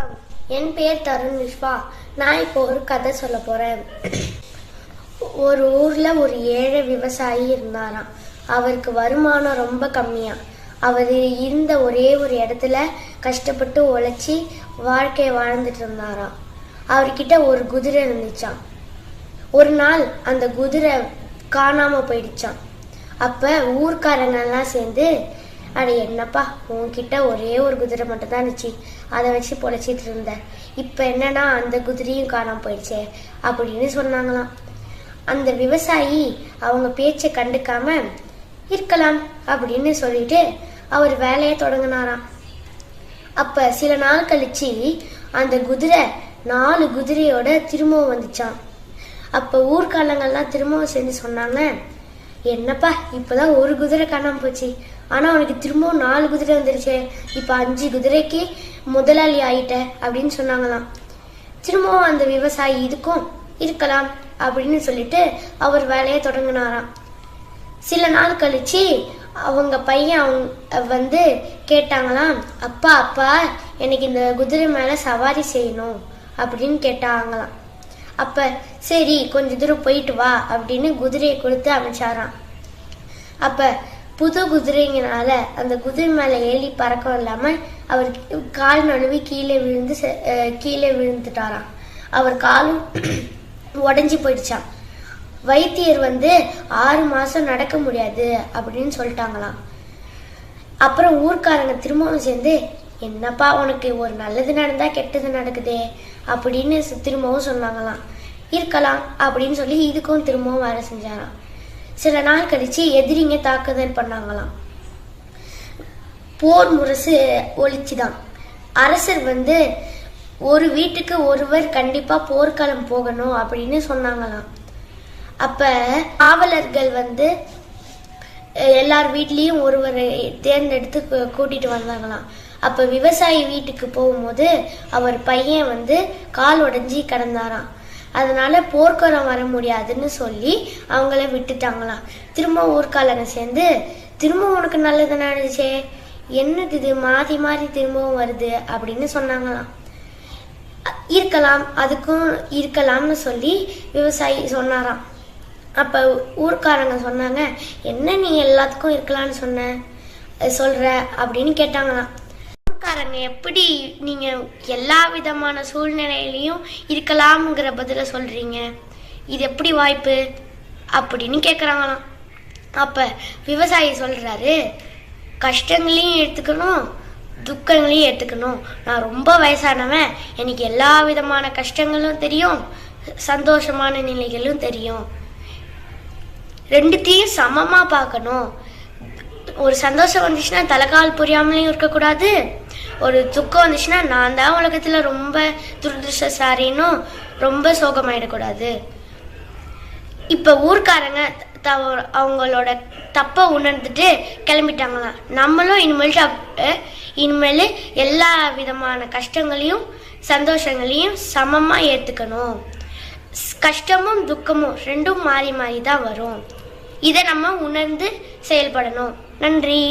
வணக்கம் என் பேர் தருண் விஸ்வா. நான் இப்போ ஒரு கதை சொல்ல போறேன். ஒரு ஊர்ல ஒரு ஏழை விவசாயி இருந்தாராம். அவருக்கு வருமானம் ரொம்ப கம்மியா அவர் இருந்த ஒரே ஒரு இடத்துல கஷ்டப்பட்டு உழைச்சி வாழ்க்கையை வாழ்ந்துட்டு இருந்தாராம். அவர்கிட்ட ஒரு குதிரை இருந்துச்சாம். ஒரு நாள் அந்த குதிரை காணாம போயிடுச்சான் அப்ப ஊர்க்காரங்க எல்லாம் சேர்ந்து அட என்னப்பா உன்கிட்ட ஒரே ஒரு குதிரை மட்டும் தான் இருந்துச்சு. அதை வச்சு பொழைச்சிட்டு இருந்த. இப்ப என்னன்னா அந்த குதிரையும் காணாம போயிடுச்சே அப்படின்னு சொன்னாங்களாம். அந்த விவசாயி அவங்க பேச்சை கண்டுக்காம இருக்கலாம் அப்படின்னு சொல்லிட்டு அவர் வேலையை தொடங்கினாராம். அப்ப சில நாள் கழிச்சு அந்த குதிரை நாலு குதிரையோட திரும்பவும் வந்துச்சாம். அப்ப ஊர்க்காலங்கள்லாம் திரும்பவும் சேர்ந்து சொன்னாங்க என்னப்பா இப்பதான் ஒரு குதிரை காணாம போச்சு. ஆனால் அவனுக்கு திரும்பவும் நாலு குதிரை வந்துருச்சு. இப்போ அஞ்சு குதிரைக்கு முதலாளி ஆயிட்ட அப்படின்னு சொன்னாங்களாம். திரும்பவும் அந்த விவசாயி இதுக்கும் இருக்கலாம் அப்படின்னு சொல்லிட்டு அவர் வேலையை தொடங்கினாராம். சில நாள் கழிச்சு அவங்க பையன் அவங்க வந்து கேட்டாங்களாம் அப்பா அப்பா எனக்கு இந்த குதிரை மேலே சவாரி செய்யணும் அப்படின்னு கேட்டாங்களாம். அப்ப சரி கொஞ்ச தூரம் போயிட்டு வா அப்படின்னு குதிரையை கொடுத்து அமைச்சாராம் அப்போ புது குதிரைங்கனால அந்த குதிரை மேல ஏறி பறக்கம் இல்லாமல் அவர் கால் நழுவி கீழே விழுந்து செ- கீழே விழுந்துட்டாராம். அவர் காலும் உடஞ்சி போயிடுச்சாம். வைத்தியர் வந்து ஆறு மாசம் நடக்க முடியாது அப்படின்னு சொல்லிட்டாங்களாம். அப்புறம் ஊர்க்காரங்க திரும்பவும் சேர்ந்து என்னப்பா உனக்கு ஒரு நல்லது நடந்தா கெட்டது நடக்குதே அப்படின்னு திரும்பவும் சொன்னாங்களாம். இருக்கலாம் அப்படின்னு சொல்லி இதுக்கும் திரும்பவும் வேலை செஞ்சாராம். சில நாள் கழிச்சு எதிரிங்க தாக்குதல் பண்ணாங்களாம். போர் முரசு ஒழிச்சுதான். அரசர் வந்து ஒரு வீட்டுக்கு ஒருவர் கண்டிப்பா போர்க்களம் போகணும் அப்படின்னு சொன்னாங்களாம். அப்ப காவலர்கள் வந்து எல்லார் வீட்லேயும் ஒருவரை தேர்ந்தெடுத்து கூட்டிகிட்டு கூட்டிட்டு வந்தாங்களாம். அப்போ விவசாயி வீட்டுக்கு போகும்போது அவர் பையன் வந்து கால் உடஞ்சி கிடந்தாராம். அதனால போர்க்களம் வர முடியாதுன்னு சொல்லி அவங்கள விட்டுட்டாங்களாம். திரும்ப ஊர்க்காலங்க சேர்ந்து திரும்ப உனக்கு நல்லது நடந்துச்சே என்னது இது? மாறி மாறி திரும்பவும் வருது அப்படின்னு சொன்னாங்களாம். இருக்கலாம் அதுக்கும் இருக்கலாம்னு சொல்லி விவசாயி சொன்னாராம். அப்ப ஊர்க்காரங்க சொன்னாங்க என்ன நீ எல்லாத்துக்கும் இருக்கலாம்னு சொன்ன? அஹ் சொல்ற? அப்படின்னு கேட்டாங்களாம். ஊர்க்காரங்க எப்படி நீங்க எல்லா விதமான சூழ்நிலையிலையும் இருக்கலாம்ங்கிற பதில சொல்றீங்க? இது எப்படி வாய்ப்பு? அப்படின்னு கேட்குறாங்களாம் அப்ப விவசாயி சொல்றாரு கஷ்டங்களையும் எடுத்துக்கணும் துக்கங்களையும் எடுத்துக்கணும். நான் ரொம்ப வயசானவன். எனக்கு எல்லா விதமான கஷ்டங்களும் தெரியும் சந்தோஷமான நிலைகளும் தெரியும். ரெண்டுத்தையும் சமமாக பார்க்கணும். ஒரு சந்தோஷம் வந்துச்சுன்னா தலைகால் புரியாமலையும் இருக்கக்கூடாது. ஒரு துக்கம் வந்துச்சுன்னா நான் தான் உலகத்தில் ரொம்ப துரதிருஷ்டசாரின்னும் ரொம்ப சோகமாயிடக்கூடாது. இப்போ ஊர்க்காரங்க த அவங்களோட தப்பை உணர்ந்துட்டு கிளம்பிட்டாங்களாம் நம்மளும் இனிமேல் இனிமேல் எல்லா விதமான கஷ்டங்களையும் சந்தோஷங்களையும் சமமாக ஏற்றுக்கணும் கஷ்டமும் துக்கமும் ரெண்டும் மாறி மாறி தான் வரும். இதை நம்ம உணர்ந்து செயல்படணும். நன்றி.